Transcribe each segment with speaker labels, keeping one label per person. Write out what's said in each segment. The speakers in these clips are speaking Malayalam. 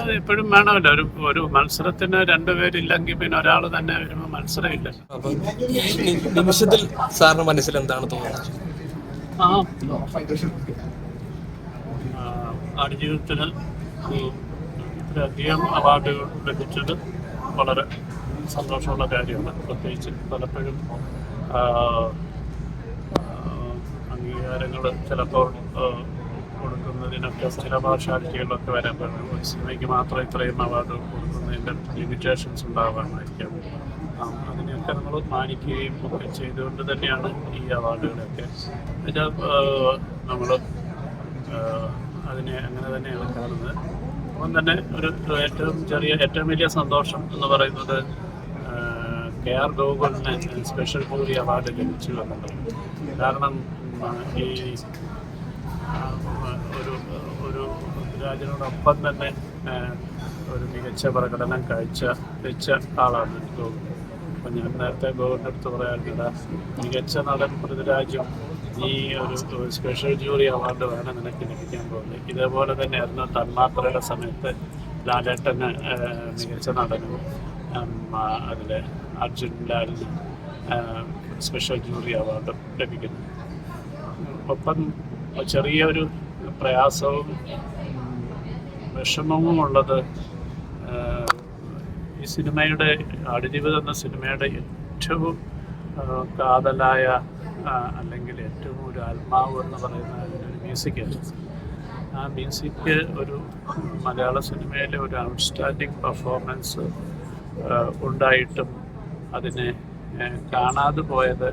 Speaker 1: അത് എപ്പോഴും വേണമല്ലോ. ഒരു ഒരു മത്സരത്തിന് രണ്ടുപേരില്ലെങ്കിൽ പിന്നെ ഒരാൾ തന്നെ വരുമ്പോൾ മത്സരമില്ല.
Speaker 2: അപ്പൊ ഈ നി- നിമിഷത്തിൽ സാറിന് മനസ്സിൽ എന്താണ് തോന്നുന്നത്?
Speaker 1: ആ. ആ, ആടുജീവിതത്തിന് ഈ ഇത്രയധികം അവാർഡുകൾ ലഭിച്ചത് വളരെ സന്തോഷമുള്ള കാര്യമാണ്. പ്രത്യേകിച്ച് പലപ്പോഴും അംഗീകാരങ്ങൾ ചിലപ്പോൾ ആ, കൊടുക്കുന്നതിനൊക്കെ ചില പാർഷ്യാലിറ്റികളൊക്കെ വരാൻ ഒരു സിനിമയ്ക്ക് മാത്രം ഇത്രയും അവാർഡ് കൊടുക്കുന്നതിന്റെ ലിമിറ്റേഷൻസ് ഉണ്ടാവാമായിരിക്കാം അതിനെയൊക്കെ നമ്മൾ മാനിക്കുകയും ഒക്കെ ചെയ്തുകൊണ്ട് തന്നെയാണ് ഈ അവാർഡുകളൊക്കെ. എന്നുവെച്ചാൽ നമ്മൾ അതിനെ അങ്ങനെ തന്നെ കാണുന്നത്. അപ്പം തന്നെ ഒരു ഏറ്റവും ചെറിയ ഏറ്റവും വലിയ സന്തോഷം എന്ന് പറയുന്നത് കെ ആർ ഗോകുലിന് സ്പെഷ്യൽ ജൂറി അവാർഡ് ലഭിച്ചു എന്നുള്ളത്. കാരണം ഈ ഒരു ഒരു രാജനോടൊപ്പം തന്നെ ഒരു മികച്ച പ്രകടനം കാഴ്ച വെച്ച ആളാണ് എനിക്ക് അപ്പം ഞാൻ നേരത്തെ ഗോകുലിന്റെ അടുത്ത് പറയാറുണ്ട് മികച്ച നടൻ പൃഥ്വിരാജും ഒരു ഒരു സ്പെഷ്യൽ ജൂറി അവാർഡ് വേണം നിനക്ക് ലഭിക്കാൻ പോകുന്നത്. ഇതേപോലെ തന്നെയായിരുന്നു തന്മാത്രയുടെ സമയത്ത് ലാലേട്ടന് മികച്ച നടനും അതിൽ അർജുൻ ലാലിന് സ്പെഷ്യൽ ജൂറി അവാർഡും ലഭിക്കുന്നു ഒപ്പം ചെറിയൊരു പ്രയാസവും വിഷമവും ഉള്ളത് ഈ സിനിമയുടെ ആടുജീവിതം എന്ന സിനിമയുടെ ഏറ്റവും കാതലായ അല്ലെങ്കിൽ ഏറ്റവും ഒരു ആത്മാവ് എന്ന് പറയുന്ന അതിന്റെ ഒരു മ്യൂസിക്കാണ് ആ മ്യൂസിക് ഒരു മലയാള സിനിമയിലെ ഒരു ഔട്ട്സ്റ്റാൻഡിങ് പെർഫോമൻസ് ഉണ്ടായിട്ടും അതിനെ കാണാതെ പോയത്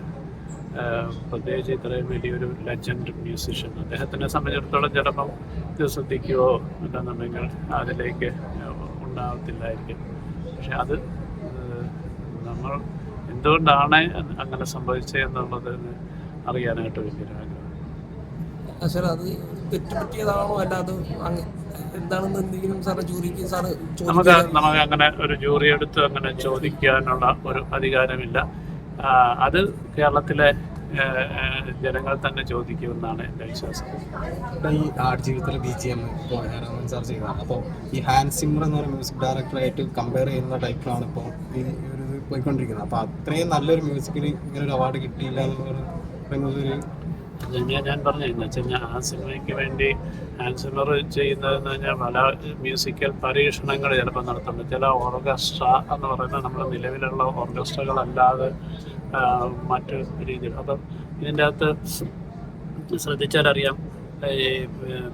Speaker 1: പ്രത്യേകിച്ച് ഇത്രയും വലിയൊരു ലെജൻഡ് മ്യൂസിഷ്യൻ അദ്ദേഹത്തിനെ സംബന്ധിച്ചിടത്തോളം ചിലപ്പം ഇത് ശ്രദ്ധിക്കുകയോ അല്ലെന്നുണ്ടെങ്കിൽ അതിലേക്ക് ഉണ്ടാകത്തില്ലായിരിക്കും പക്ഷെ അത് നമ്മൾ എന്തുകൊണ്ടാണ് അങ്ങനെ സംഭവിച്ചത് എന്നുള്ളത് അറിയാനായിട്ട് വലിയൊരു ആഗ്രഹം.
Speaker 2: സാർ അത് തെറ്റുപറ്റിയതാണോ? അല്ലാതെ അങ്ങ് എന്താണെന്ന് എന്തെങ്കിലും സാറ് ജൂറിക്ക് സാറ്
Speaker 1: നമുക്ക് നമുക്ക് അങ്ങനെ ഒരു ജൂറി എടുത്ത് അങ്ങനെ ചോദിക്കാനുള്ള ഒരു അധികാരമില്ല. അത് കേരളത്തിലെ ജനങ്ങൾ തന്നെ ചോദിക്കുമെന്നാണ് എന്റെ വിശ്വാസം.
Speaker 3: ഈ ആർട്ട് ജീവിതത്തിലെ ബി ജി എം ഇപ്പോൾ ചെയ്തതാണ്. അപ്പോൾ ഈ ഹാൻഡ് സിമർ എന്ന് പറയുന്ന മ്യൂസിക് ഡയറക്ടറായിട്ട് കമ്പയർ ചെയ്യുന്ന ടൈപ്പിലാണ് ഇപ്പോൾ ഈ പോയിക്കൊണ്ടിരിക്കുന്നത്. അപ്പോൾ അത്രയും നല്ലൊരു മ്യൂസിക്കിന് ഇങ്ങനെ ഒരു അവാർഡ് കിട്ടിയില്ല എന്ന് പറയുന്നത് ഒരു
Speaker 1: ഞാൻ ഞാൻ പറഞ്ഞു എന്ന് വെച്ചാൽ ഞാൻ ആ സിനിമയ്ക്ക് വേണ്ടി ആൻസിമർ ചെയ്യുന്നതെന്ന് പറഞ്ഞാൽ പല മ്യൂസിക്കൽ പരീക്ഷണങ്ങൾ ചിലപ്പോൾ നടത്തുന്നുണ്ട് ചില ഓർക്കസ്ട്ര എന്ന് പറയുന്നത് നമ്മുടെ നിലവിലുള്ള ഓർക്കസ്ട്രകളല്ലാതെ മറ്റു രീതിയിൽ. അപ്പം ഇതിന്റെ അകത്ത് ശ്രദ്ധിച്ചാലറിയാം ഈ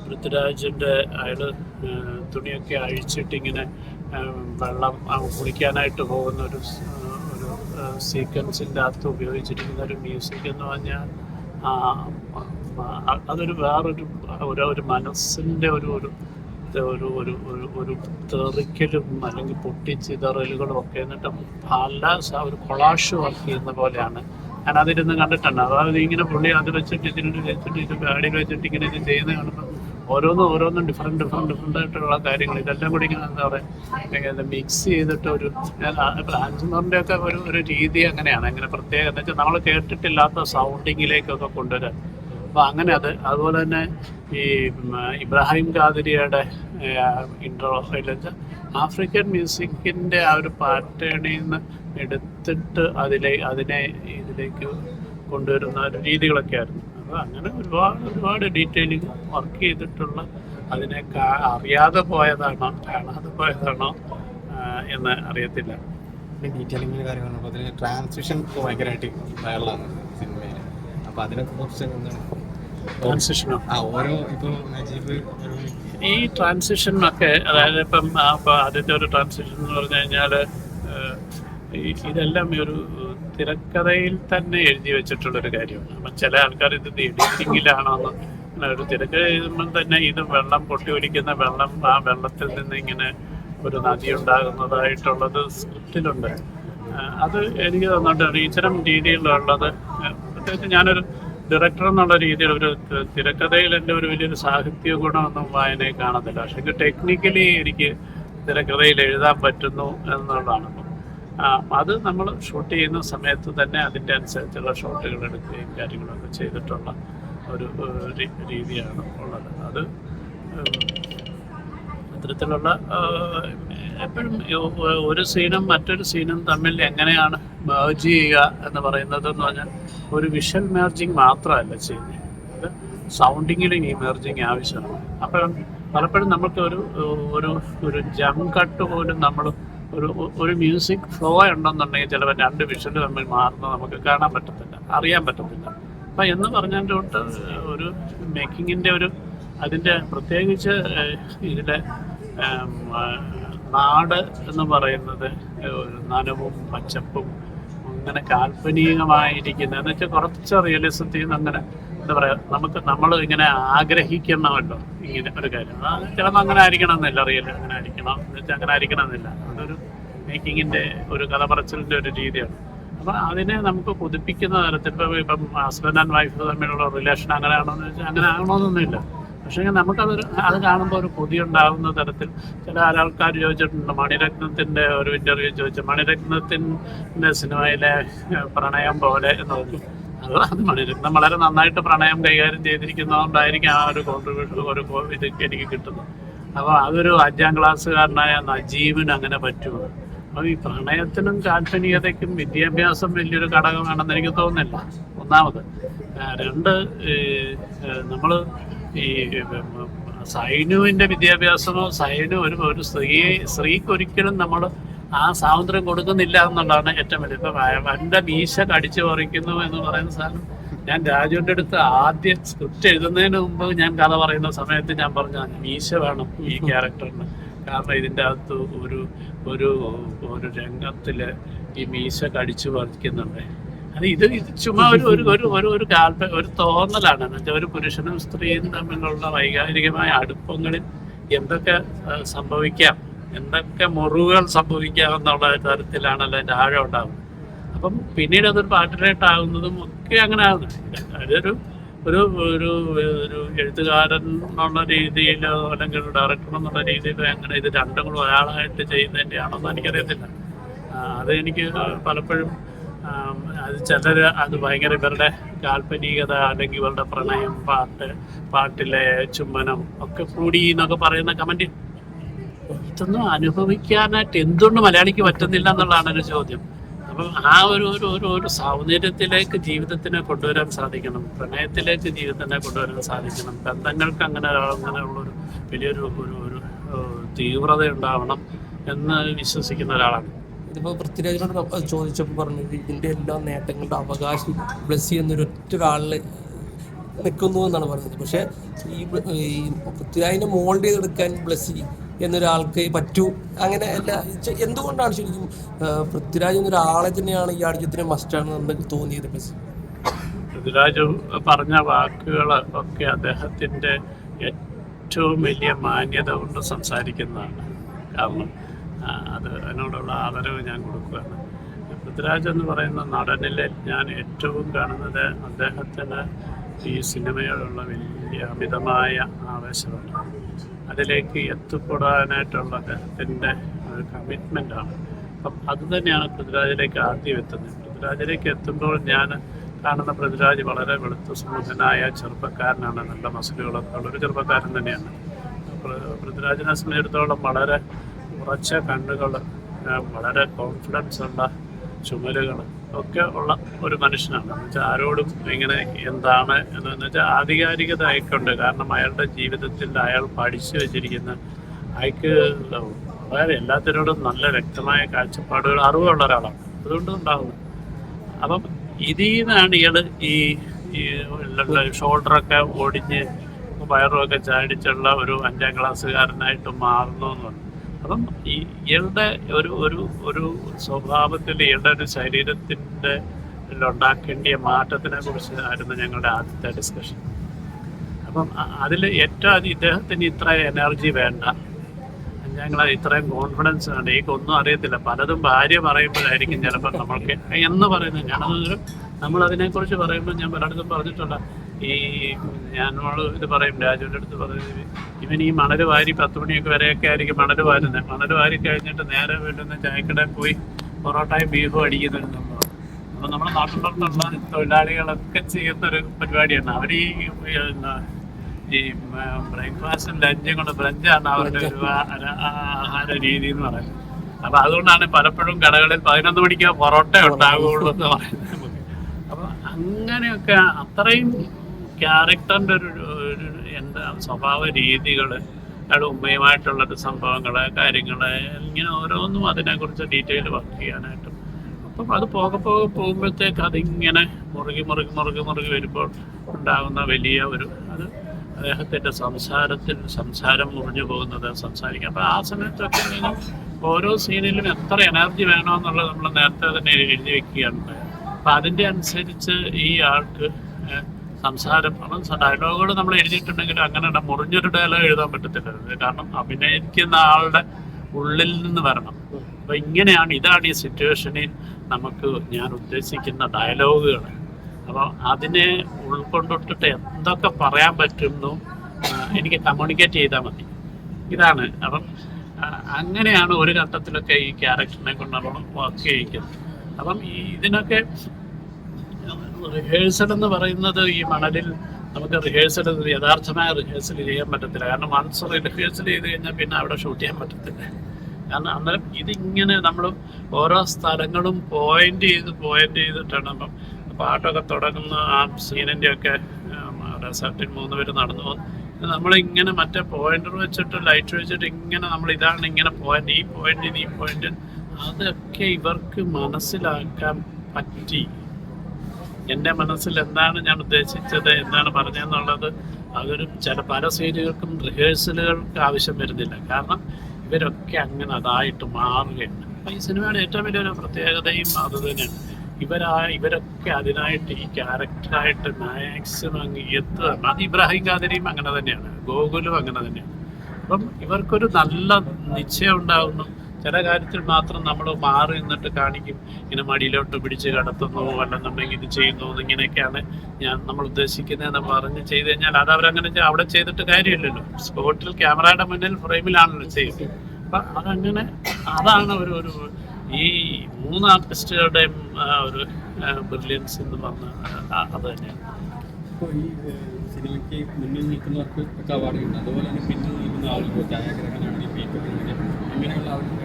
Speaker 1: പൃഥ്വിരാജിന്റെ അയാൾ തുണിയൊക്കെ അഴിച്ചിട്ടിങ്ങനെ വെള്ളം കുളിക്കാനായിട്ട് പോകുന്ന ഒരു ഒരു സീക്വൻസിന്റെ അകത്ത് ഉപയോഗിച്ചിരിക്കുന്ന ഒരു മ്യൂസിക് എന്ന് പറഞ്ഞാൽ അതൊരു വേറൊരു ഒരു ഒരു മനസ്സിന്റെ ഒരു ഒരു ഒരു ഒരു ഒരു ഒരു തെറിക്കലും അല്ലെങ്കിൽ പൊട്ടിച്ചിതറലുകളും ഒക്കെ എന്നിട്ട് പല ഒരു കൊളാഷ് വർക്ക് ചെയ്യുന്ന പോലെയാണ്. ഞാൻ അതിരുന്ന് കണ്ടിട്ടുണ്ട്. അതായത് ഇങ്ങനെ പുള്ളി അത് വെച്ചിട്ട് ഇതിനോട് വെച്ചിട്ട് ഇത് ഗാഡിയിൽ വെച്ചിട്ട് ഇങ്ങനെ ഇത് ചെയ്യുന്നത് കാണുമ്പോൾ ഓരോന്നും ഓരോന്നും ഡിഫറെന്റ് ഡിഫറെന്റ് ഡിഫറെന്റ് ആയിട്ടുള്ള കാര്യങ്ങൾ. ഇതെല്ലാം കൂടി ഇങ്ങനെ എന്താ പറയുക മിക്സ് ചെയ്തിട്ട് ഒരു ആൻസിമറിന്റെ ഒക്കെ ഒരു ഒരു രീതി അങ്ങനെയാണ്. അങ്ങനെ പ്രത്യേകം എന്ന് വെച്ചാൽ നമ്മൾ കേട്ടിട്ടില്ലാത്ത സൗണ്ടിങ്ങിലേക്കൊക്കെ കൊണ്ടുവരാൻ. അപ്പോൾ അങ്ങനെ അത് അതുപോലെ തന്നെ ഈ ഇബ്രാഹിം ഖാദിരിയുടെ ഇൻട്രോ വെച്ചാൽ ആഫ്രിക്കൻ മ്യൂസിക്കിന്റെ ആ ഒരു പാറ്റേണിൽ നിന്ന് എടുത്തിട്ട് അതിലെ അതിനെ ഇതിലേക്ക് കൊണ്ടുവരുന്ന ഒരു രീതികളൊക്കെ ആയിരുന്നു. അങ്ങനെ ഒരുപാട് ഒരുപാട് ഡീറ്റെയിലിംഗ് വർക്ക് ചെയ്തിട്ടുള്ള അതിനെ അറിയാതെ പോയതാണോ കാണാതെ പോയതാണോ എന്ന് അറിയത്തില്ല.
Speaker 3: ഡീറ്റെയിലിംഗ് കാര്യങ്ങളാണ് അപ്പോൾ അതിന് ട്രാൻസിഷൻ ഭയങ്കരമായിട്ട് വൈറലാണ് സിനിമയിൽ. അപ്പോൾ അതിനൊക്കെ കുറിച്ച് എന്താണ്
Speaker 1: ട്രാൻസിഷനോ?
Speaker 3: ആ ഓരോ ഇപ്പോൾ നജീബ് ഒരു
Speaker 1: ഈ ട്രാൻസിഷൻ ഒക്കെ അതായത് ഇപ്പം ആദ്യത്തെ ഒരു ട്രാൻസിഷൻ എന്ന് പറഞ്ഞു കഴിഞ്ഞാൽ ഇതെല്ലാം ഈ ഒരു തിരക്കഥയിൽ തന്നെ എഴുതി വെച്ചിട്ടുള്ള ഒരു കാര്യമാണ്. അപ്പം ചില ആൾക്കാർ ഇത് എഡിറ്റിങ്ങിലാണോന്ന് അങ്ങനെ ഒരു തിരക്കഥ എഴുതുമ്പം തന്നെ ഇത് വെള്ളം പൊട്ടി ഒലിക്കുന്ന വെള്ളം ആ വെള്ളത്തിൽ നിന്ന് ഇങ്ങനെ ഒരു നദി ഉണ്ടാകുന്നതായിട്ടുള്ളത് സ്ക്രിപ്റ്റിലുണ്ട്. അത് എനിക്ക് തോന്നുന്നുണ്ട് ഇത്തരം രീതിയിലുള്ളത് പ്രത്യേകിച്ച് ഞാനൊരു ഡയറക്ടർ എന്നുള്ള രീതിയിൽ ഒരു തിരക്കഥയിൽ എന്റെ ഒരു വലിയൊരു സാഹിത്യ ഗുണമൊന്നും വായനയെ കാണത്തില്ല. പക്ഷേ ടെക്നിക്കലി എനിക്ക് തിരക്കഥയിൽ എഴുതാൻ പറ്റുന്നു എന്നുള്ളതാണ്. അത് നമ്മൾ ഷൂട്ട് ചെയ്യുന്ന സമയത്ത് തന്നെ അതിന്റെ അനുസരിച്ചുള്ള ഷോട്ടുകൾ എടുക്കുകയും കാര്യങ്ങളൊക്കെ ചെയ്തിട്ടുള്ള ഒരു രീതിയാണ് ഉള്ളത്. അത് അത്തരത്തിലുള്ള എപ്പോഴും ഒരു സീനും മറ്റൊരു സീനും തമ്മിൽ എങ്ങനെയാണ് മേർജ് ചെയ്യുക എന്ന് പറയുന്നത് എന്ന് പറഞ്ഞാൽ ഒരു വിഷ്വൽ മേർജിങ് മാത്രമല്ല ചെയ്യുന്നത്. അത് സൗണ്ടിങ്ങിലും ഈ മേർജിങ് ആവശ്യമാണ്. അപ്പോൾ പലപ്പോഴും നമുക്ക് ഒരു ഒരു ഒരു ജം കട്ട് പോലും നമ്മൾ ഒരു ഒരു മ്യൂസിക് ഫ്ലോ ഉണ്ടെന്നുണ്ടെങ്കിൽ ചിലപ്പോൾ രണ്ട് വിഷൽ തമ്മിൽ മാറുന്നത് നമുക്ക് കാണാൻ പറ്റത്തില്ല അറിയാൻ പറ്റത്തില്ല. അപ്പം എന്ന് പറഞ്ഞതിന്റെ തൊട്ട് ഒരു മേക്കിങ്ങിന്റെ ഒരു അതിന്റെ പ്രത്യേകിച്ച് ഇതിലെ നാട് എന്ന് പറയുന്നത് നനവും പച്ചപ്പും അങ്ങനെ കാൽപ്പനികമായിരിക്കുന്ന എന്ന് വെച്ചാൽ കുറച്ച് റിയലിസത്തിൽ നിന്ന് അങ്ങനെ എന്താ പറയുക നമുക്ക് നമ്മൾ ഇങ്ങനെ ആഗ്രഹിക്കണമല്ലോ ഇങ്ങനെ ഒരു കാര്യം. അത് ചിലപ്പോൾ അങ്ങനെ ആയിരിക്കണം എന്നില്ല റിയൽ അങ്ങനെ ആയിരിക്കണം. എന്ന് വെച്ചാൽ അങ്ങനെ ആയിരിക്കണം എന്നില്ല അതൊരു മേക്കിങ്ങിന്റെ ഒരു കഥ പറച്ചിലിന്റെ ഒരു രീതിയാണ്. അപ്പം അതിനെ നമുക്ക് പുതുപ്പിക്കുന്ന തരത്തിൽ ഇപ്പം ഇപ്പം ഹസ്ബൻഡ് ആൻഡ് വൈഫ് തമ്മിലുള്ള റിലേഷൻ അങ്ങനെയാണോ എന്ന് വെച്ചാൽ അങ്ങനെ ആകണമെന്നൊന്നുമില്ല പക്ഷേ നമുക്കതൊരു അത് കാണുമ്പോൾ ഒരു കൊതി ഉണ്ടാകുന്ന തരത്തിൽ ചില ആൾക്കാർ ചോദിച്ചിട്ടുണ്ട് മണിരത്നത്തിന്റെ ഒരു ഇന്റർവ്യൂ ചോദിച്ചു. മണിരത്നത്തിന്റെ സിനിമയിലെ പ്രണയം പോലെ എന്ന് പറഞ്ഞു. അത് മണിരത്നം വളരെ നന്നായിട്ട് പ്രണയം കൈകാര്യം ചെയ്തിരിക്കുന്നതുകൊണ്ടായിരിക്കും ആ ഒരു കോൺട്രിബ്യൂഷൻ ഒരു ഇത് എനിക്ക് കിട്ടുന്നത്. അപ്പോൾ അതൊരു അഞ്ചാം ക്ലാസ്സുകാരനായ നജീബിന് അങ്ങനെ പറ്റുമോ? അപ്പോൾ ഈ പ്രണയത്തിനും കാൽപ്പനികതയ്ക്കും വിദ്യാഭ്യാസം വലിയൊരു ഘടകമാണെന്ന് എനിക്ക് തോന്നുന്നില്ല. ഒന്നാമത് രണ്ട് നമ്മൾ ഈ സൈനുവിന്റെ വിദ്യാഭ്യാസമോ സൈനു ഒരു ഒരു സ്ത്രീയെ സ്ത്രീക്ക് ഒരിക്കലും നമ്മൾ ആ സ്വാതന്ത്ര്യം കൊടുക്കുന്നില്ല എന്നുള്ളതാണ് ഏറ്റവും വലിയ എന്റെ മീശ കടിച്ചു പറിക്കുന്നു എന്ന് പറയുന്ന സാധനം ഞാൻ രാജുവിന്റെ അടുത്ത് ആദ്യം സ്ക്രിപ്റ്റ് എഴുതുന്നതിന് മുമ്പ് ഞാൻ കഥ പറയുന്ന സമയത്ത് ഞാൻ പറഞ്ഞു മീശ വേണം ഈ ക്യാരക്ടറിന് കാരണം ഇതിന്റെ അകത്ത് ഒരു ഒരു ഒരു രംഗത്തിൽ ഈ മീശ കടിച്ചു പറിക്കുന്നുണ്ട്. അത് ഇത് ഇത് ചുമ്മാ ഒരു ഒരു ഒരു ഒരു ഒരു കാൽപ്പ ഒരു തോന്നലാണ്. എന്നുവെച്ചാൽ ഒരു പുരുഷനും സ്ത്രീയും തമ്മിലുള്ള വൈകാരികമായ അടുപ്പങ്ങളിൽ എന്തൊക്കെ സംഭവിക്കാം. എന്തൊക്കെ മുറിവുകൾ സംഭവിക്കാം എന്നുള്ള തരത്തിലാണല്ലോ അതിന്റെ ആഴം ഉണ്ടാകുന്നത് അപ്പം പിന്നീട് അതൊരു പാട്ടിലേട്ടാകുന്നതും ഒക്കെ അങ്ങനെ ആകുന്നുണ്ട് അതൊരു ഒരു ഒരു ഒരു എഴുത്തുകാരൻ എന്നുള്ള രീതിയിലോ അല്ലെങ്കിൽ ഡയറക്ടർ എന്നുള്ള രീതിയിലോ എങ്ങനെ ഇത് രണ്ടും കൂടെ ഒരാളായിട്ട് ചെയ്യുന്നതിന്റെ ആണെന്ന് എനിക്കറിയത്തില്ല അത് എനിക്ക് പലപ്പോഴും അത് ചിലർ അത് ഭയങ്കര ഇവരുടെ കാൽപ്പനികത അല്ലെങ്കിൽ ഇവരുടെ പ്രണയം പാട്ട് പാട്ടിലെ ചുംബനം ഒക്കെ കൂടി എന്നൊക്കെ പറയുന്ന കമന്റ് ഇതൊന്നും അനുഭവിക്കാനായിട്ട് എന്തുകൊണ്ട് മലയാളിക്ക് പറ്റുന്നില്ല എന്നുള്ളതാണ് ഒരു ചോദ്യം. അപ്പം ആ ഒരു ഒരു ഒരു ഒരു സൗന്ദര്യത്തിലേക്ക് ജീവിതത്തിനെ കൊണ്ടുവരാൻ സാധിക്കണം പ്രണയത്തിലേക്ക് ജീവിതത്തിനെ കൊണ്ടുവരാൻ സാധിക്കണം ബന്ധങ്ങൾക്ക് അങ്ങനെ അങ്ങനെയുള്ളൊരു വലിയൊരു ഒരു ഒരു തീവ്രത ഉണ്ടാവണം എന്ന് വിശ്വസിക്കുന്ന ഒരാളാണ്.
Speaker 2: ഇതിപ്പോൾ പൃഥ്വിരാജിനോട് ചോദിച്ചപ്പോൾ പറഞ്ഞത് ഇതിന്റെ എല്ലാ നേട്ടങ്ങളുടെ അവകാശം ബ്ലസ്സി എന്നൊരു ഒറ്റ ഒരാളിൽ നിൽക്കുന്നു എന്നാണ് പറഞ്ഞത്. പക്ഷേ ഈ ഈ പൃഥ്വിരാജിനെ മോൾഡ് ചെയ്തെടുക്കാൻ ബ്ലസ്സി എന്നൊരാൾക്ക് പറ്റൂ. അങ്ങനെ അല്ല എന്തുകൊണ്ടാണ് ശരിക്കും പൃഥ്വിരാജ് എന്നൊരാളെ തന്നെയാണ് ഈ ആഡ്യത്തിന് മസ്റ്റാണ് നമുക്ക് തോന്നിയത്
Speaker 1: പൃഥ്വിരാജ് പറഞ്ഞ വാക്കുകൾ ഒക്കെ അദ്ദേഹത്തിന്റെ ഏറ്റവും വലിയ മാന്യത കൊണ്ട് സംസാരിക്കുന്നതാണ്. കാരണം അത് അതിനോടുള്ള ആദരവ് ഞാൻ കൊടുക്കുകയാണ്. പൃഥ്വിരാജ് എന്ന് പറയുന്ന നടനിൽ ഞാൻ ഏറ്റവും കാണുന്നത് അദ്ദേഹത്തിന് ഈ സിനിമയോടുള്ള വലിയ അമിതമായ ആവേശമാണ്. അതിലേക്ക് എത്തിപ്പെടാനായിട്ടുള്ള അദ്ദേഹത്തിന്റെ ഒരു കമ്മിറ്റ്മെന്റാണ് അപ്പം അത് തന്നെയാണ് പൃഥ്വിരാജിലേക്ക് ആദ്യം എത്തുന്നത്. പൃഥ്വിരാജിലേക്ക് എത്തുമ്പോൾ ഞാൻ കാണുന്ന പൃഥ്വിരാജ് വളരെ വെളുത്ത സമൂഹനായ ചെറുപ്പക്കാരനാണ്. നല്ല മസിലുകളൊക്കെ ഉള്ളൊരു ചെറുപ്പക്കാരൻ തന്നെയാണ്. പൃഥ്വിരാജിനെ സംബന്ധിച്ചിടത്തോളം വളരെ ഉറച്ച കണ്ണുകൾ വളരെ കോൺഫിഡൻസ് ഉള്ള ചുമലുകൾ ഒക്കെ ഉള്ള ഒരു മനുഷ്യനാണ്. എന്ന് വെച്ചാൽ ആരോടും ഇങ്ങനെ എന്താണ് എന്ന് വെച്ചാൽ ആധികാരികത അയക്കുണ്ട് കാരണം അയാളുടെ ജീവിതത്തിൽ അയാൾ പഠിച്ചു വെച്ചിരിക്കുന്ന അയാൾക്ക് വളരെ എല്ലാത്തിനോടും നല്ല വ്യക്തമായ കാഴ്ചപ്പാടുകൾ അറിവുള്ള ഒരാളാണ്. അതുകൊണ്ട് ഉണ്ടാകുന്നത് അപ്പം ഇതിൽ നിന്നാണ് ഇയാൾ ഈ ഈ ഷോൾഡറൊക്കെ ഒടിഞ്ഞ് വയറുമൊക്കെ ചാടിച്ചുള്ള ഒരു അഞ്ചാം ക്ലാസ്സുകാരനായിട്ട് മാറുന്നു എന്ന് പറഞ്ഞു അപ്പം ഈ ഇയാളുടെ ഒരു ഒരു ഒരു സ്വഭാവത്തിൽ ഇയാളുടെ ഒരു ശരീരത്തിന്റെ ഉണ്ടാക്കേണ്ടിയ മാറ്റത്തിനെ കുറിച്ച് ആയിരുന്നു ഞങ്ങളുടെ ആദ്യത്തെ ഡിസ്കഷൻ അപ്പം അതിൽ ഏറ്റവും അധികം ഇദ്ദേഹത്തിന് ഇത്ര എനർജി വേണ്ട. ഞങ്ങൾ ഇത്രയും കോൺഫിഡൻസ് വേണ്ട. ഈ എനിക്കൊന്നും അറിയത്തില്ല. പലതും ഭാര്യ പറയുമ്പോഴായിരിക്കും ചിലപ്പോൾ നമ്മൾക്ക് എന്ന് പറയുന്നത്. ഞാനതൊരു നമ്മൾ അതിനെക്കുറിച്ച് പറയുമ്പോൾ ഞാൻ പലയിടത്തും പറഞ്ഞിട്ടുണ്ട്. ഈ ഞാനോട് ഇത് പറയും രാജുവിന്റെ അടുത്ത് പറയും ഇവൻ ഈ മണൽ വാരി പത്ത് മണിയൊക്കെ വരെയൊക്കെ ആയിരിക്കും മണൽ വാരുന്നത് മണൽ വാരി കഴിഞ്ഞിട്ട് നേരെ വീട്ടിൽ ചായക്കടയിൽ പോയി പൊറോട്ടയും ബീഫും അടിക്കുന്നുണ്ട് അപ്പോൾ നമ്മുടെ നാട്ടിലുള്ള തൊഴിലാളികളൊക്കെ ചെയ്യുന്ന ഒരു പരിപാടിയാണ്. അവർ ഈ ഈ ബ്രേക്ക്ഫാസ്റ്റും ലഞ്ചും കൊണ്ട് ബ്രഞ്ചാണ് അവരുടെ ഒരു ആഹാര രീതി എന്ന് പറയുന്നത്. അപ്പൊ അതുകൊണ്ടാണ് പലപ്പോഴും കടകളിൽ പതിനൊന്ന് മണിക്ക് പൊറോട്ട ഉണ്ടാകുള്ളൂ എന്ന് പറയുന്നത്. അപ്പം അപ്പൊ അങ്ങനെയൊക്കെ അത്രയും ക്യാരക്ടറിന്റെ ഒരു എന്താ സ്വഭാവ രീതികൾ അയാളുടെ ഉമ്മയുമായിട്ടുള്ള സംഭവങ്ങൾ കാര്യങ്ങൾ ഇങ്ങനെ ഓരോന്നും അതിനെക്കുറിച്ച് ഡീറ്റെയിൽ വർക്ക് ചെയ്യാനായിട്ടും. അപ്പം അത് പോകെ പോകെ പോകുമ്പോഴത്തേക്ക് അതിങ്ങനെ മുറുകി മുറുകി മുറുകി മുറുകി വരുമ്പോൾ ഉണ്ടാകുന്ന വലിയ ഒരു അത് അദ്ദേഹത്തിന്റെ സംസാരത്തിൽ സംസാരം മുറിഞ്ഞു പോകുന്നത് സംസാരിക്കുക അപ്പോൾ ആ സമയത്തൊക്കെ ഓരോ സീനിലും എത്ര എനർജി വേണമെന്നുള്ളത് നമ്മൾ നേരത്തെ തന്നെ എഴുതി വെക്കുകയാണ്. അപ്പം അതിന്റെ അനുസരിച്ച് ഈ ആൾക്ക് സംസാരം. അപ്പം ഡയലോഗുകൾ നമ്മൾ എഴുതിയിട്ടുണ്ടെങ്കിൽ അങ്ങനെ മുറിഞ്ഞൊരു ഡയലോഗ് എഴുതാൻ പറ്റത്തില്ല. കാരണം അഭിനയിക്കുന്ന ആളുടെ ഉള്ളിൽ നിന്ന് വരണം. അപ്പൊ ഇങ്ങനെയാണ് ഇതാണ് ഈ സിറ്റുവേഷനിൽ നമുക്ക് ഞാൻ ഉദ്ദേശിക്കുന്ന ഡയലോഗുകൾ അപ്പോൾ അതിനെ ഉൾക്കൊണ്ടിട്ടിട്ട് എന്തൊക്കെ പറയാൻ പറ്റുന്നു എനിക്ക് കമ്മ്യൂണിക്കേറ്റ് ചെയ്താൽ മതി. ഇതാണ്. അപ്പം അങ്ങനെയാണ് ഒരു ഘട്ടത്തിലൊക്കെ ഈ ക്യാരക്ടറിനെ കൊണ്ട് നമ്മൾ വർക്ക് ചെയ്യിക്കുന്നത്. അപ്പം ഇതിനൊക്കെ റിഹേഴ്സൽ എന്ന് പറയുന്നത് ഈ മണലിൽ നമുക്ക് റിഹേഴ്സൽ യഥാർത്ഥമായ റിഹേഴ്സൽ ചെയ്യാൻ പറ്റത്തില്ല. കാരണം വൺസ് റിഹേഴ്സൽ ചെയ്ത് കഴിഞ്ഞാൽ പിന്നെ അവിടെ ഷൂട്ട് ചെയ്യാൻ പറ്റത്തില്ല. കാരണം അന്നേരം ഇതിങ്ങനെ നമ്മൾ ഓരോ സ്ഥലങ്ങളും പോയിന്റ് ചെയ്ത് പോയിന്റ് ചെയ്തിട്ടാണ് അപ്പം പാട്ടൊക്കെ തുടങ്ങുന്ന ആ സീനിന്റെ ഒക്കെ റിസൾട്ടിൽ മൂന്ന് പേര് നടന്നു പോകും. നമ്മളിങ്ങനെ മറ്റേ പോയിന്റർ വെച്ചിട്ട് ലൈറ്റ് വെച്ചിട്ട് ഇങ്ങനെ നമ്മൾ ഇതാണ് ഇങ്ങനെ പോയിന്റ് ഈ പോയിന്റ് ഈ പോയിന്റ് അതൊക്കെ ഇവർക്ക് മനസ്സിലാക്കാൻ പറ്റി. എന്റെ മനസ്സിൽ എന്താണ് ഞാൻ ഉദ്ദേശിച്ചത് എന്താണ് പറഞ്ഞതെന്നുള്ളത് അതൊരു ചില പല സീനുകൾക്കും റിഹേഴ്സലുകൾക്ക് ആവശ്യം വരുന്നില്ല. കാരണം ഇവരൊക്കെ അങ്ങനെ അതായിട്ട് മാറുകയാണ്. അപ്പം ഈ സിനിമയുടെ ഏറ്റവും വലിയൊരു പ്രത്യേകതയും അത് തന്നെയാണ്. ഇവരാ ഇവരൊക്കെ അതിനായിട്ട് ഈ ക്യാരക്ടറായിട്ട് മാക്സിമം അങ്ങ് എത്തുക. അത് ഇബ്രാഹിം ഖാദരിയും അങ്ങനെ തന്നെയാണ്. ഗോകുലും അങ്ങനെ തന്നെയാണ്. അപ്പം ഇവർക്കൊരു നല്ല നിശ്ചയം ഉണ്ടാകുന്നു ചില കാര്യത്തിൽ മാത്രം നമ്മൾ മാറി നിന്നിട്ട് കാണിക്കും. ഇങ്ങനെ മടിയിലോട്ട് പിടിച്ച് കടത്തുന്നു അല്ലെന്നുണ്ടെങ്കിൽ ഇത് ചെയ്യുന്നു ഇങ്ങനെയൊക്കെയാണ് ഞാൻ നമ്മൾ ഉദ്ദേശിക്കുന്നതെന്ന് പറഞ്ഞ് ചെയ്ത് കഴിഞ്ഞാൽ അത് അവരങ്ങനെ അവിടെ ചെയ്തിട്ട് കാര്യമില്ലല്ലോ. സ്പോട്ടിൽ ക്യാമറയുടെ മുന്നിൽ ഫ്രെയിമിലാണല്ലോ ചെയ്യുന്നത് അപ്പൊ അതങ്ങനെ അതാണ് ഒരു ഒരു ഈ മൂന്ന് ആർട്ടിസ്റ്റുകളുടെയും ഒരു ബ്രില്യൻസ് എന്ന് പറഞ്ഞ അത് തന്നെയാണ്.
Speaker 3: ഈ സിനിമയ്ക്ക് മുന്നിൽ നിൽക്കുന്നവർക്ക് ഒക്കെ അവാർഡ് കിട്ടും അതുപോലെ തന്നെ പിന്നിൽ നിൽക്കുന്ന ആളുകൾ ഛായാഗ്രഹനാണെങ്കിൽ അങ്ങനെയുള്ള എടുത്താൽ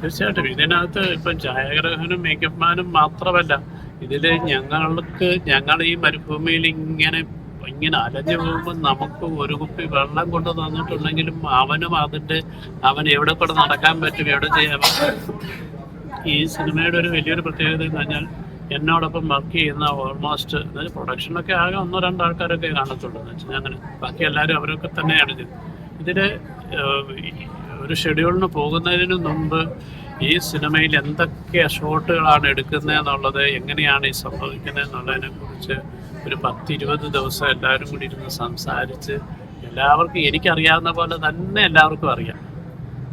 Speaker 1: തീർച്ചയായിട്ടും. ഇതിനകത്ത് ഇപ്പം ഛായാഗ്രഹനും മേക്കപ്പ് മാനും മാത്രമല്ല ഇതിൽ ഞങ്ങൾക്ക് ഞങ്ങൾ ഈ മരുഭൂമിയിൽ ഇങ്ങനെ ഇങ്ങനെ അലഞ്ഞു പോകുമ്പോൾ നമുക്ക് ഒരു കുപ്പി വെള്ളം കൊണ്ട് തന്നിട്ടുണ്ടെങ്കിലും അവനും അതിന്റെ അവൻ എവിടെ കൂടെ നടക്കാൻ പറ്റും എവിടെ ചെയ്യാൻ ഈ സിനിമയുടെ ഒരു വലിയൊരു പ്രത്യേകത എന്ന് പറഞ്ഞാൽ എന്നോടൊപ്പം വർക്ക് ചെയ്യുന്ന ഓൾമോസ്റ്റ് പ്രൊഡക്ഷനൊക്കെ ആകെ ഒന്നോ രണ്ടോ ആൾക്കാരൊക്കെ കാണത്തുള്ളൂ. എന്ന് വെച്ചാൽ അങ്ങനെ. ബാക്കി എല്ലാവരും അവരൊക്കെ തന്നെയാണ് ഇത് ഇതിൽ ഒരു ഷെഡ്യൂളിന് പോകുന്നതിന് മുമ്പ് ഈ സിനിമയിൽ എന്തൊക്കെ ഷോട്ടുകളാണ് എടുക്കുന്നത് എന്നുള്ളത് എങ്ങനെയാണ് ഈ സംഭവിക്കുന്നത് എന്നുള്ളതിനെ കുറിച്ച് ഒരു പത്തിരുപത് ദിവസം എല്ലാവരും കൂടി ഇരുന്ന് സംസാരിച്ച് എല്ലാവർക്കും എനിക്കറിയാവുന്ന പോലെ തന്നെ എല്ലാവർക്കും അറിയാം.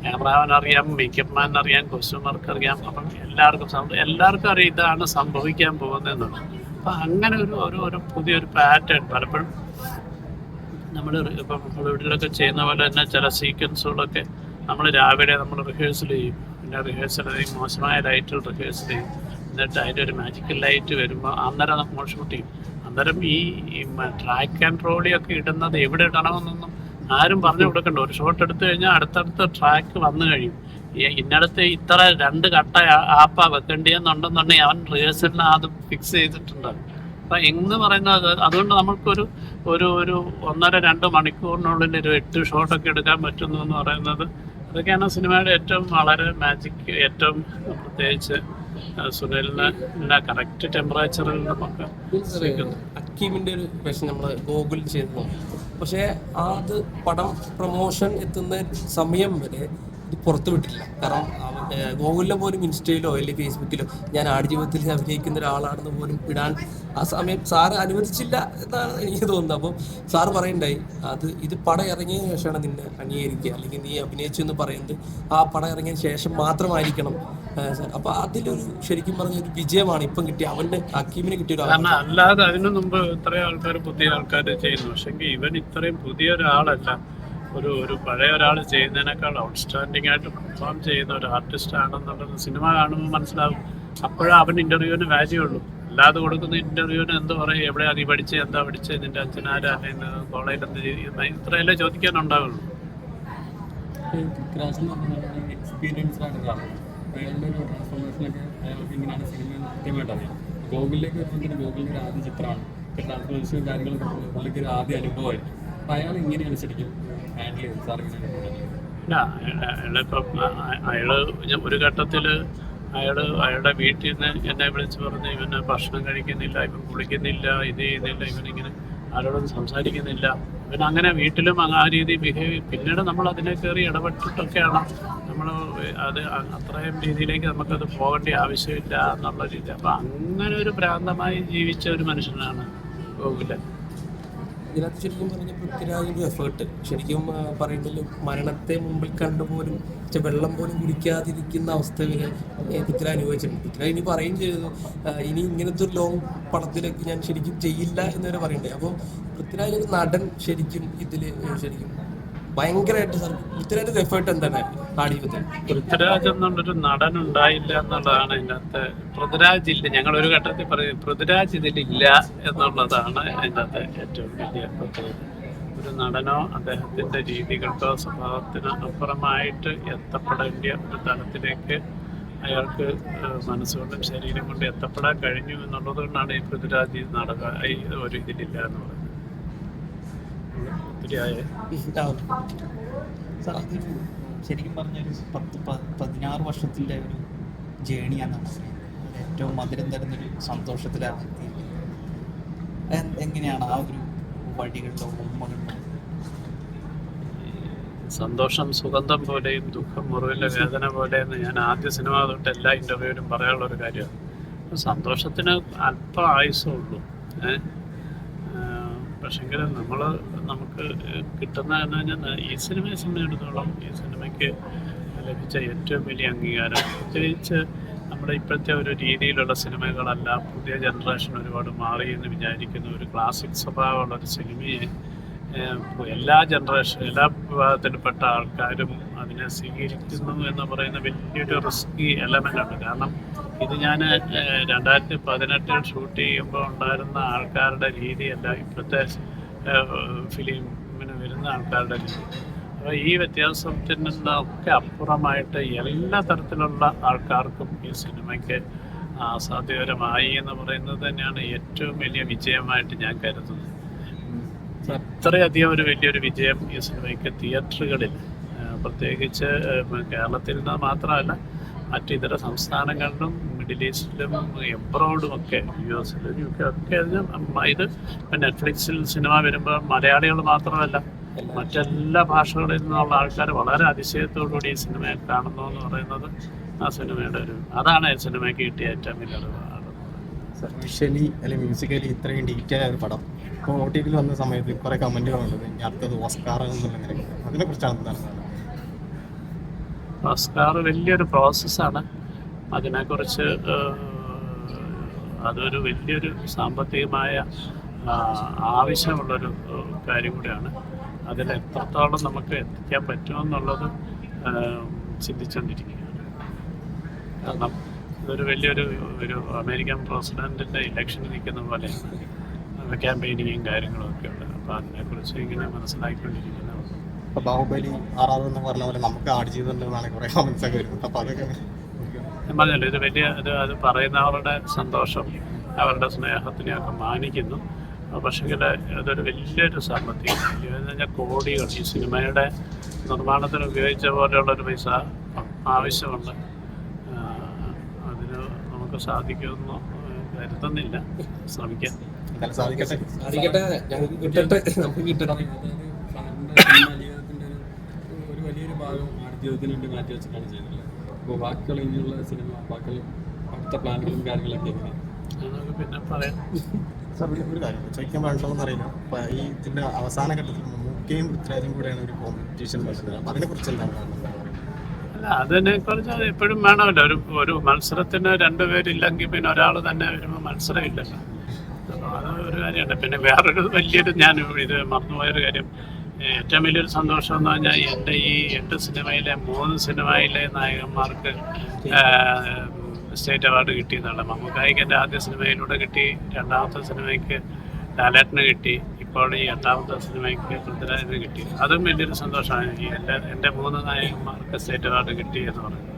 Speaker 1: ക്യാമറാമാൻ അറിയാം മേക്കപ്പ്മാൻ അറിയാം കോസ്റ്റ്യൂമർക്ക് അറിയാം അപ്പം എല്ലാവർക്കും എല്ലാവർക്കും അറിയാം ഇതാണ് സംഭവിക്കാൻ പോകുന്നത് എന്നുള്ളത് അപ്പം അങ്ങനെ ഒരു ഒരു പുതിയൊരു പാറ്റേൺ പലപ്പോഴും നമ്മൾ ഇപ്പം ഹോളിവുഡിലൊക്കെ ചെയ്യുന്ന പോലെ തന്നെ ചില സീക്വൻസുകളൊക്കെ നമ്മൾ രാവിലെ നമ്മൾ റിഹേഴ്സൽ ചെയ്യും. പിന്നെ റിഹേഴ്സൽ ചെയ്യും മോശമായ ലൈറ്റിൽ റിഹേഴ്സൽ ചെയ്യും. എന്നിട്ട് അതിന്റെ ഒരു മാജിക്കൽ ലൈറ്റ് വരുമ്പോൾ അന്നേരം നമ്മൾ ഷൂട്ട് ചെയ്യും. അന്നേരം ഈ ട്രാക്ക് ആൻഡ് ട്രോളിയൊക്കെ ഇടുന്നത് എവിടെ ഇടണമെന്നൊന്നും ആരും പറഞ്ഞു കൊടുക്കണ്ട. ഒരു ഷോട്ട് എടുത്തു കഴിഞ്ഞാൽ അടുത്തടുത്ത ട്രാക്ക് വന്നു കഴിയും. ഇന്നടത്ത് ഇത്ര രണ്ട് കട്ട ആപ്പാ വെക്കേണ്ടിയെന്നുണ്ടെന്നുണ്ടെങ്കിൽ അവൻ റിഹേഴ്സലിന് അത് ഫിക്സ് ചെയ്തിട്ടുണ്ടാകും. അപ്പൊ എന്ന് പറയുന്നത് അതുകൊണ്ട് നമുക്കൊരു ഒരു ഒരു ഒന്നര രണ്ട് മണിക്കൂറിനുള്ളിൽ ഒരു എട്ട് ഷോട്ടൊക്കെ എടുക്കാൻ പറ്റുന്നു എന്ന് പറയുന്നത് അതൊക്കെയാണ് സിനിമയുടെ ഏറ്റവും വളരെ മാജിക് ഏറ്റവും പ്രത്യേകിച്ച് സുനിലിന് കറക്റ്റ് ടെമ്പറേച്ചറിൽ
Speaker 2: അക്കീമിന്റെ ഒരു വേഷം നമ്മൾ ഗൂഗിൾ ചെയ്തു പക്ഷേ അത് പടം പ്രൊമോഷൻ എത്തുന്ന സമയം വരെ പുറത്തു വിട്ടില്ല. കാരണം ഗൂഗിളിലെ പോലും ഇൻസ്റ്റയിലോ അല്ലെങ്കിൽ ഫേസ്ബുക്കിലോ ഞാൻ ആടുജീവിതത്തിൽ അഭിനയിക്കുന്ന ഒരാളാണെന്ന് പോലും ഇടാൻ ആ സമയം സാറ് അനുവദിച്ചില്ല എന്നാണ് എനിക്ക് തോന്നുന്നത്. അപ്പം സാറ് പറയണ്ടായി അത് ഇത് പടം ഇറങ്ങിയ ശേഷമാണ് നിന്നെ അംഗീകരിക്കുക. അല്ലെങ്കിൽ നീ അഭിനയിച്ചു എന്ന് പറയുന്നത് ആ പടം ഇറങ്ങിയ ശേഷം മാത്രമായിരിക്കണം. അപ്പൊ അതിലൊരു ശരിക്കും പറഞ്ഞ ഒരു വിജയമാണ് ഇപ്പം കിട്ടിയ അവന്റെ അക്കീമിന് കിട്ടിയ
Speaker 1: അല്ലാതെ അതിനു മുമ്പ് ഇത്രയും ആൾക്കാർ പുതിയ ആൾക്കാർ ചെയ്യുന്നു. പക്ഷെങ്കിൽ ഇവൻ ഇത്രയും പുതിയ ഒരാളല്ല. ഒരു ഒരു പഴയ ഒരാൾ ചെയ്യുന്നതിനേക്കാൾ ഔട്ട്സ്റ്റാൻഡിംഗ് ആയിട്ട് പെർഫോം ചെയ്യുന്ന ഒരു ആർട്ടിസ്റ്റ് ആണെന്നുള്ളത് സിനിമ കാണുമ്പോൾ മനസ്സിലാവും. അപ്പോഴും അവൻ ഇന്റർവ്യൂവിന് വാല്യൂ ഉള്ളൂ. അല്ലാതെ കൊടുക്കുന്ന ഇന്റർവ്യൂവിന് എന്ത് പറയും? എവിടെ നീ പഠിച്ചത്? എന്താ പഠിച്ചത്? നിന്റെ അച്ഛനാരാ? കോളേജിൽ എന്ത് ചെയ്യുന്ന ഇത്രയല്ലേ ചോദിക്കാനുണ്ടാവുള്ളൂ.
Speaker 4: പൃഥ്വിരാജ് എന്ന് പറഞ്ഞാൽ എക്സ്പീരിയൻസ്ഡ് ആയിട്ട് ഒരാളാണ് അയാളുടെ ഒരു ട്രാൻസ്ഫോർമേഷനൊക്കെ അയാൾക്ക് ഇങ്ങനെയാണ് സിനിമ കൃത്യമായിട്ട് അറിയാം. ഗോകുലിലേക്ക് ആദ്യ ചിത്രമാണ്. ട്രാൻസ്ഫോർമേഷൻ ഒരു ആദ്യ അനുഭവമായിരുന്നു അപ്പോൾ അയാൾ ഇങ്ങനെയാണ് ശരിക്കും
Speaker 1: ഇല്ല അയാൾ അയാളിപ്പം അയാൾ ഒരു ഘട്ടത്തിൽ അയാൾ അയാളുടെ വീട്ടിൽ നിന്ന് എന്നെ വിളിച്ച് പറഞ്ഞ് ഇവന് ഭക്ഷണം കഴിക്കുന്നില്ല ഇവൻ കുളിക്കുന്നില്ല ഇത് ചെയ്യുന്നില്ല ഇവനിങ്ങനെ ആരോടും സംസാരിക്കുന്നില്ല. പിന്നെ അങ്ങനെ വീട്ടിലും ആ രീതി ബിഹേവ് പിന്നീട് നമ്മൾ അതിനെ കയറി ഇടപെട്ടിട്ടൊക്കെയാണ് നമ്മൾ അത് അത്രയും രീതിയിലേക്ക് നമുക്കത് പോകേണ്ട ആവശ്യമില്ല എന്നുള്ള രീതി. അപ്പം അങ്ങനെ ഒരു ഭ്രാന്തമായി ജീവിച്ച ഒരു മനുഷ്യനാണ് ഗോകുലൻ.
Speaker 2: ഇതിനകത്ത് ശരിക്കും പറഞ്ഞ പൃഥ്വിരാജിന്റെ എഫേർട്ട് ശരിക്കും പറയുമ്പോൾ മരണത്തെ മുമ്പിൽ കണ്ടുപോലും വെള്ളം പോലും കുടിക്കാതിരിക്കുന്ന അവസ്ഥ വരെ പൃഥ്വിരാജ് അനുഭവിച്ചിട്ടുണ്ട്. പൃഥ്വിരാജ് ഇനി പറയുകയും ചെയ്തു ഇനി ഇങ്ങനത്തെ ഒരു ലോങ് പടത്തിലേക്ക് ഞാൻ ശരിക്കും ചെയ്യില്ല എന്നവരെ പറയുന്നുണ്ട് അപ്പോൾ പൃഥ്വിരാജ് ഒരു നടൻ ശരിക്കും ഇതിൽ ശരിക്കും ഭയങ്കരമായിട്ട് സർ പൃഥ്വിരാജിന്റെ എഫേർട്ട് എന്താണ്
Speaker 1: പൃഥ്വിരാജ് എന്നുള്ളൊരു നടൻ ഉണ്ടായില്ല എന്നുള്ളതാണ് ഇതിനകത്ത് പൃഥ്വിരാജ് ഇല്ല. ഞങ്ങൾ ഒരു ഘട്ടത്തിൽ പറയും പൃഥ്വിരാജ് ഇതിലില്ല എന്നുള്ളതാണ് അതിനകത്ത് ഏറ്റവും വലിയ പ്രത്യേകത. ഒരു നടനോ അദ്ദേഹത്തിന്റെ രീതികൾക്കോ സ്വഭാവത്തിനോ അപ്പുറമായിട്ട് എത്തപ്പെടേണ്ട ഒരു തലത്തിലേക്ക് അയാൾക്ക് മനസ്സുകൊണ്ടും ശരീരം കൊണ്ടും എത്തപ്പെടാൻ കഴിഞ്ഞു എന്നുള്ളത് കൊണ്ടാണ് ഈ പൃഥ്വിരാജ് നാടക ഈ ഒരു ഇതിലില്ല എന്ന് പറയുന്നത്. ഒത്തിരി
Speaker 2: ആ.
Speaker 5: സാർ ഇതൊരു ശരിക്കും പറഞ്ഞൊരു പത്ത് പതിനാറ് വർഷത്തിന്റെ ഒരു ജേണിയാണ് അതിൽ ഏറ്റവും മധുരം തരുന്നൊരു സന്തോഷത്തിലാണ് എത്തിയിരിക്കുന്നത്. എങ്ങനെയാണ് ആ ഒരു വഴികളിലോ ഉമ്മകളിലോ
Speaker 1: സന്തോഷം സുഗന്ധം പോലെയും ദുഃഖം മുറിവിന്റെ വേദന പോലെയെന്ന് ഞാൻ ആദ്യ സിനിമ തൊട്ട് എല്ലാ ഇന്റർവ്യൂവിലും പറയാനുള്ള ഒരു കാര്യമാണ്. സന്തോഷത്തിന് അല്പം ആയുസേ ഉള്ളൂ. ഏഹ് പക്ഷെങ്കിൽ നമ്മൾ നമുക്ക് കിട്ടുന്ന എന്ന് പറഞ്ഞാൽ ഈ സിനിമയെ സംബന്ധിച്ചിടത്തോളം ഈ സിനിമയ്ക്ക് ലഭിച്ച ഏറ്റവും വലിയ അംഗീകാരം പ്രത്യേകിച്ച് നമ്മുടെ ഇപ്പോഴത്തെ ഒരു രീതിയിലുള്ള സിനിമകളല്ല പുതിയ ജനറേഷൻ ഒരുപാട് മാറി എന്ന് വിചാരിക്കുന്ന ഒരു ക്ലാസിക് സ്വഭാവമുള്ള ഒരു സിനിമയെ എല്ലാ ജനറേഷൻ എല്ലാ വിഭാഗത്തിൽപ്പെട്ട ആൾക്കാരും അതിനെ സ്വീകരിക്കുന്നു എന്ന് പറയുന്ന വലിയൊരു റിസ്കി എലമെന്റ് ആണ്. കാരണം ഇത് ഞാൻ രണ്ടായിരത്തി പതിനെട്ടിൽ ഷൂട്ട് ചെയ്യുമ്പോൾ ഉണ്ടായിരുന്ന ആൾക്കാരുടെ രീതിയല്ല ഇപ്പോഴത്തെ ഫിലിമിന് വരുന്ന ആൾക്കാരുടെ രീതി. അപ്പോൾ ഈ വ്യത്യാസത്തിൽ നിന്നൊക്കെ അപ്പുറമായിട്ട് എല്ലാ തരത്തിലുള്ള ആൾക്കാർക്കും ഈ സിനിമയ്ക്ക് അസാധ്യകരമായി എന്ന് പറയുന്നത് തന്നെയാണ് ഏറ്റവും വലിയ വിജയമായിട്ട് ഞാൻ കരുതുന്നത്. അത്രയധികം ഒരു വലിയൊരു വിജയം ഈ സിനിമയ്ക്ക് തിയേറ്ററുകളിൽ. പ്രത്യേകിച്ച് കേരളത്തിൽ നിന്ന് മാത്രമല്ല മറ്റ് ഇതര സംസ്ഥാനങ്ങളിലും മിഡിൽ ഈസ്റ്റിലും എബ്രോഡും ഒക്കെ യു എസിലും യു കെ ഒക്കെ ഇത് നെറ്റ്ഫ്ലിക്സിൽ സിനിമ വരുമ്പോൾ മലയാളികൾ മാത്രമല്ല മറ്റെല്ലാ ഭാഷകളിൽ നിന്നുള്ള ആൾക്കാർ വളരെ അതിശയത്തോടുകൂടി ഈ സിനിമയെ കാണുന്നു എന്ന് പറയുന്നത് ആ സിനിമയുടെ ഒരു അതാണ് സിനിമയ്ക്ക് കിട്ടിയ ഏറ്റവും വലിയ
Speaker 3: വിഷ്വലി അല്ലെങ്കിൽ മ്യൂസിക്കലി ഇത്രയും ഡീറ്റെയിൽ ആയ പടം. ഇപ്പോൾ ഒ ടി വന്ന സമയത്ത് കുറേ കമന്റുകൾ ഉള്ളത് ഇനി അടുത്തത് ഓസ്കാർ എന്നുള്ള നിലയ്ക്ക്. അതിനെക്കുറിച്ചാണ് എന്താണ്
Speaker 1: ഓസ്കാർ വലിയൊരു പ്രോസസ്സാണ് അതിനെക്കുറിച്ച് അതൊരു വലിയൊരു സാമ്പത്തികമായ ആവശ്യമുള്ളൊരു കാര്യം കൂടിയാണ്. അതിൽ എത്രത്തോളം നമുക്ക് എത്തിക്കാൻ പറ്റുമെന്നുള്ളത് ചിന്തിച്ചുകൊണ്ടിരിക്കുകയാണ് കാരണം ഇതൊരു വലിയൊരു ഒരു അമേരിക്കൻ പ്രസിഡന്റിന്റെ ഇലക്ഷൻ നിൽക്കുന്ന പോലെയാണ്. ക്യാമ്പയിനിങ്ങും കാര്യങ്ങളും ഒക്കെ ഉണ്ട് അപ്പോൾ അതിനെക്കുറിച്ച് ഇങ്ങനെ മനസ്സിലാക്കിക്കൊണ്ടിരിക്കുന്നത്
Speaker 3: ബാഹുബലി ആർ ആർ എന്ന് പറഞ്ഞ പോലെ നമുക്ക് ആഡ് ചെയ്തിട്ടുണ്ടെന്നാണ് കുറെ കോമൻസ് ഒക്കെ വരുന്നത്. അപ്പൊ അതൊക്കെ
Speaker 1: ഞാൻ പറഞ്ഞല്ലോ ഇത് വലിയ ഇത് അത് പറയുന്നവരുടെ സന്തോഷം അവരുടെ സ്നേഹത്തിനെയൊക്കെ മാനിക്കുന്നു. പക്ഷെങ്കിൽ അതൊരു വലിയൊരു സാമ്പത്തിക എന്ന് പറഞ്ഞാൽ കോടികൾ ഈ സിനിമയുടെ നിർമ്മാണത്തിന് ഉപയോഗിച്ച പോലെയുള്ളൊരു പൈസ ആവശ്യമുണ്ട്. അതിന് നമുക്ക് സാധിക്കുമെന്ന് കരുതുന്നില്ല. ശ്രമിക്കാം.
Speaker 3: സാധിക്കട്ടെ.
Speaker 2: കിട്ടട്ടെ. നമുക്ക് കിട്ടട്ടെ
Speaker 4: അതായത് സാറിന്റെ സിനിമാ ജീവിതത്തിന്റെ ഒരു ഒരു വലിയൊരു ആടുജീവിതത്തിന് വേണ്ടി മാറ്റി വെച്ചിട്ടാണ് ചെയ്യുന്നത്. അപ്പോൾ ബാക്കിയുള്ള ഇനിയുള്ള സിനിമ ബാക്കിയുള്ള അടുത്ത പ്ലാനുകളും കാര്യങ്ങളൊക്കെ എങ്ങനെയാണ്
Speaker 1: പിന്നെ പറയാം.
Speaker 3: സാർ ഒരു ഒരു കാര്യം. ചോദിക്കാൻ പാടുള്ളതെന്ന് അറിയില്ല. അപ്പോൾ ഈ ഇതിന്റെ അവസാന ഘട്ടത്തിൽ മുഖ്യയും പൃഥ്വിരാജും കൂടെയാണ് ഒരു കോമ്പറ്റീഷൻ നടത്തുന്നത് അപ്പോൾ അതിനെക്കുറിച്ച് എന്താണ്
Speaker 1: അല്ല അതിനെ കുറിച്ച് അത് എപ്പോഴും വേണമല്ലോ. ഒരു ഒരു മത്സരത്തിന് രണ്ടുപേരില്ലെങ്കിൽ പിന്നെ ഒരാൾ തന്നെ വരുമ്പോൾ മത്സരമില്ലല്ലോ. അപ്പോൾ അത് ഒരു കാര്യമുണ്ട് പിന്നെ വേറൊരു വലിയൊരു ഞാൻ ഇത് മറന്നുപോയൊരു കാര്യം. ഏറ്റവും വലിയൊരു സന്തോഷം എന്ന് പറഞ്ഞാൽ എന്റെ ഈ എട്ട് സിനിമയിലെ മൂന്ന് സിനിമയിലെ നായകന്മാർക്ക് സ്റ്റേറ്റ് അവാർഡ് കിട്ടി കിട്ടിയതാണ്. മമ്മൂക്കായിക്ക് എന്റെ ആദ്യ സിനിമയിലൂടെ കിട്ടി രണ്ടാമത്തെ സിനിമയ്ക്ക് ലാലേട്ടന് കിട്ടി ഇപ്പോൾ ഈ എട്ടാമത്തെ സിനിമയ്ക്ക് പൃഥ്വിരാജിന് കിട്ടി. അതും വലിയൊരു സന്തോഷമാണ്. എനിക്ക് എന്റെ എന്റെ മൂന്ന് നായകന്മാർക്ക് സ്റ്റേറ്റ് അവാർഡ് കിട്ടി എന്ന് പറയുന്നത്